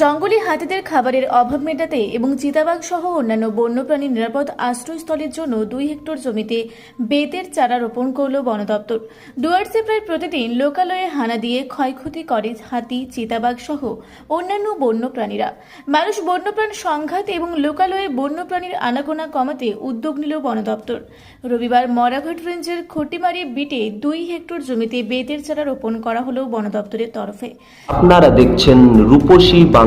জঙ্গলি হাতিদের খাবারের অভাব মেটাতে এবং চিতাবাঘ সহ অন্যান্য বন্যপ্রাণীর নিরাপদ আশ্রয়স্থলের জন্য দুই হেক্টর জমিতে বেতের চারা রোপণ করল বন দপ্তর ডুয়ার্সে প্রায় প্রতিদিন লোকালয়ে হানা দিয়ে ক্ষয়ক্ষতি করে হাতি, চিতাবাঘ সহ অন্যান্য বন্যপ্রাণীরা। মানুষ বন্যপ্রাণ সংঘাত এবং লোকালয়ে বন্যপ্রাণীর আনাগোনা কমাতে উদ্যোগ নিল বন দপ্তর রবিবার মরাঘাট রেঞ্জের খটিমারি বিটে দুই হেক্টর জমিতে বেতের চারা রোপণ করা হলো বন দপ্তরের তরফে। আপনারা দেখছেন রূপসী বাংলা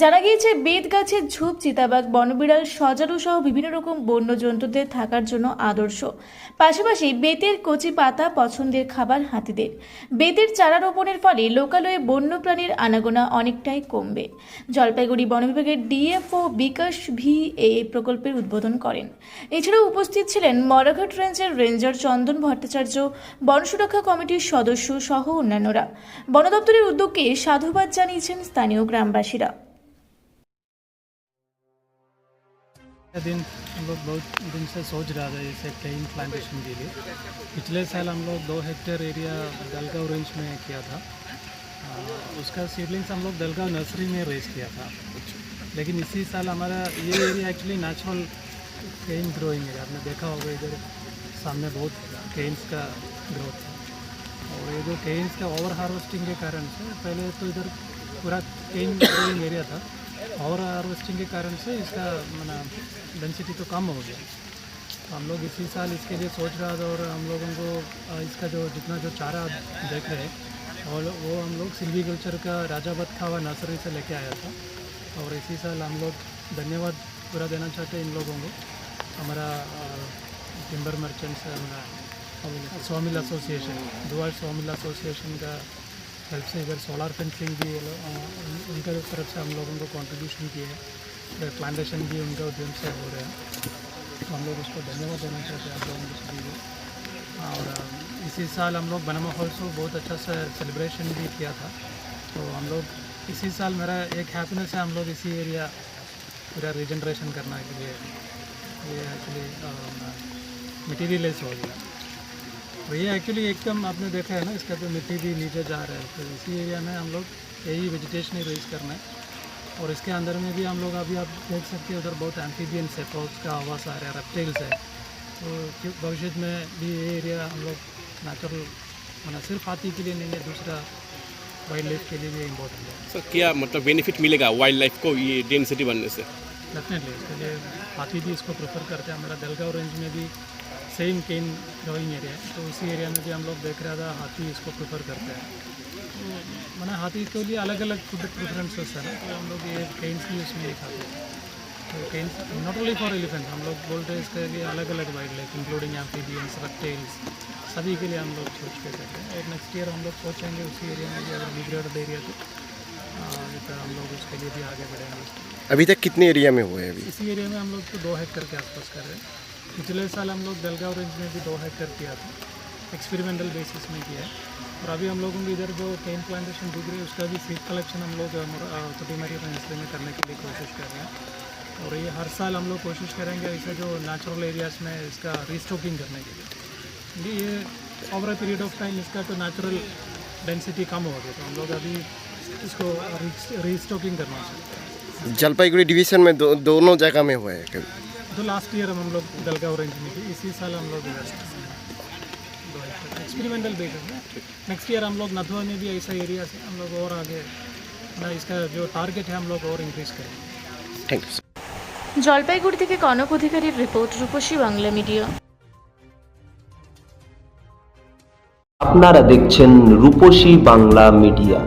জানা গিয়েছে, বেত গাছের ঝোপ, চিতাবাঘ, বনবিড়াল, সজারু সহ বিভিন্ন রকম বন্য জন্তুদের থাকার জন্য আদর্শ। পাশাপাশি বেতের কচি পাতা পছন্দের খাবার হাতিদের। বেতের চারা রোপণের ফলে লোকালয়ে বন্যপ্রাণীর আনাগোনা অনেকটাই কমবে। জলপাইগুড়ি বন বিভাগের ডিএফও বিকাশ ভি এ প্রকল্পের উদ্বোধন করেন। এছাড়াও উপস্থিত ছিলেন মরাঘাট রেঞ্জের রেঞ্জার চন্দন ভট্টাচার্য, বন সুরক্ষা কমিটির সদস্য সহ অন্যান্যরা। বন দপ্তরের উদ্যোগকে সাধুবাদ জানিয়েছেন স্থানীয় গ্রামবাসীরা। दिन हम लोग बहुत दिन से सोच रहा था इसे कहीं प्लांटेशन के लिए। पिछले साल हम लोग दो हेक्टेयर एरिया दलगांव रेंज में किया था। आ, उसका सीडलिंग्स हम लोग दलगांव नर्सरी में रेस किया था। लेकिन इसी साल हमारा ये area actually natural cane growing area आपने देखा होगा इधर सामने बहुत केन्स का ग्रोथ है। और ये जो केन्स का ओवर हार्वेस्टिंग के कारण से पहले तो इधर पूरा केन ग्रोइंग एरिया था। ओवर हार्वेस्टिंग के कारण से इसका, मना डेंसिटी तो कम हो गया। हम लोग इसी साल इसके लिए सोच रहा था और हम लोगों को इसका जो, जितना जो चारा देख रहे हैं, और वो हम लोग सिल्वीकल्चर का राजावत खावा नर्सरी से लेके आया था। और इसी साल हम लोग धन्यवाद पूरा देना चाहते हैं इन लोगों को। हमारा टिम्बर मर्चेंट्स हमारा, स्वामिल एसोसिएशन दुआर स्वामिल एसोसिएशन का हेल्प से इधर सोलार फेंसिंग भी उनके तरफ़ से हम लोगों को कंट्रीब्यूशन किए हैं। प्लांटेशन भी उनके उद्यम से हो रहे हैं। तो हम लोग उसको धन्यवाद देना चाहते हैं आप लोगों को सभी को। और इसी साल हम लोग बना महोत्सव बहुत अच्छा से सेलिब्रेशन भी किया था। तो हम लोग इसी साल मेरा एक हैप्पीनेस है हम लोग इसी एरिया पूरा रिजनरेशन करने के लिए। ये एक्चुअली मटीरियलाइज हो गया। तो ये एक्चुअली एकदम आपने देखा है ना इसका जो मिट्टी भी नीचे जा रहा है तो इसी एरिया में हम लोग यही वेजिटेशन ही रेज करना है। और इसके अंदर में भी हम लोग अभी आप देख सकते हैं उधर बहुत एम्फीबियंस है फ्रॉक्स का आवास आ रहा है रेप्टेल्स है। तो भविष्य में भी ये एरिया हम लोग नेचुरल माना सिर्फ़ हाथी के लिए नहीं है दूसरा वाइल्ड लाइफ के लिए भी इम्पोर्टेंट है। सर क्या मतलब बेनिफिट मिलेगा वाइल्ड लाइफ को ये डेंसिटी बनने से? डेफिनेटली इसके लिए हाथी भी इसको प्रेफर करते हैं। हमारा दलगांव रेंज में भी सेम केन ग्रोइंग एरिया है तो उसी एरिया में भी हम लोग देख रहा था हाथी इसको प्रेफर करते हैं। तो मैंने हाथी के लिए अलग अलग फ़ूड प्रेफरेंसेस है ना तो हम लोग ये केन्स भी उसमें ही खाते हैं। तो canes not only for elephant हम लोग बोलते हैं इसके लिए अलग अलग wild life including amphibians reptiles सभी के लिए हम लोग सोच के करते हैं। और नेक्स्ट ईयर हम लोग सोचेंगे उसी एरिया में भी अगर मिग्रेटेड एरिया तो तो हम लोग उसके लिए भी आगे बढ़ेंगे। अभी तक कितने एरिया में हुए हैं अभी? इसी एरिया में हम लोग तो दो हेक्टर के आसपास कर रहे हैं। पिछले साल हम लोग दलगांव रेंज में भी दो हेक्टेयर किया था। एक्सपेरिमेंटल बेसिस में किया है। और अभी हम लोगों को इधर जो टेन प्लांटेशन दिख रही है उसका भी सीड कलेक्शन हम लोग छोटीमारी नर्सरी में करने के लिए कोशिश कर रहे हैं। और ये हर साल हम लोग कोशिश करेंगे ऐसे जो नेचुरल एरियाज़ में इसका रिस्टोकिंग करने के लिए। क्योंकि ये over a period of time इसका तो नेचुरल डेंसिटी कम हो गया तो हम लोग अभी इसको रिस्टोकिंग करना चाहते हैं। जलपाईगुड़ी डिवीज़न में दो, दोनों जगह में हुआ है तो लास्ट ईयर हम लोग दलगांव रेंज में थी इसी साल हम लोग इधर दो एक्सपेरिमेंटल बेसिस में नेक्स्ट ईयर हम लोग नथुआ में भी ऐसा एरिया से हम लोग और आगे ना इसका जो टारगेट है हम लोग और इंक्रीज करेंगे थैंक यू জলপাইগুড়ি থেকে কনক অধিকারীর রিপোর্ট রূপসী বাংলা মিডিয়া আপনারা দেখছেন রূপসী বাংলা মিডিয়া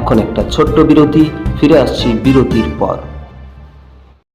এখন একটা ছোট্ট বিরতি ফিরে আসছি বিরতির পর